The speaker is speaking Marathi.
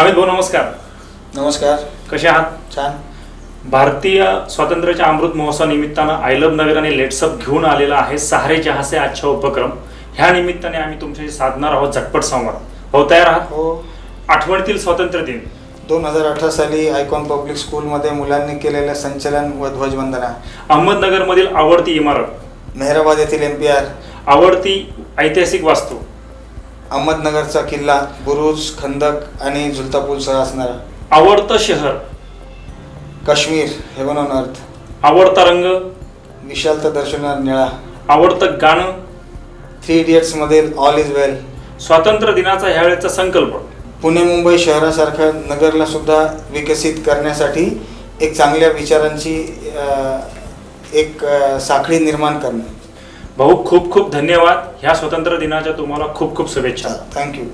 अमित भाऊ नमस्कार. नमस्कार. कसे आहात? छान. भारतीय स्वातंत्र्याच्या अमृत महोत्सवा निमित्तानं आय लव्ह नगर आणि लेट्सअप घेऊन आलेला आहे सहारे जहासे आजचा उपक्रम. ह्या निमित्ताने आम्ही तुमच्याशी साधणार आहोत झटपट संवाद. भाऊ तयार आहात? हो. आठवणीतील स्वातंत्र्य दिन. दोन हजार अठरा साली आयकॉन पब्लिक स्कूलमध्ये मुलांनी केलेलं संचलन व ध्वजवंदना. अहमदनगरमधील आवडती इमारत. मेहराबाद येथील एम पी आर. आवडती ऐतिहासिक वास्तू. अहमदनगरचा किल्ला बुरुज खंदक आणि झुलता पूलसह असणारा. आवडतं शहर? Kashmir heaven on earth. आवडता रंग? विशालता दर्शनार निळा. आवडतं गाणं? थ्री इडियट्समधील ऑल इज वेल. स्वातंत्र्य दिनाचा ह्यावेळेचा संकल्प? पुणे मुंबई शहरासारख्या नगरला सुद्धा विकसित करण्यासाठी एक चांगल्या विचारांची अ, एक अ, साखळी निर्माण करणे. भाऊ खूप खूप धन्यवाद. ह्या स्वतंत्र दिनाच्या तुम्हाला खूप खूप शुभेच्छा. थँक्यू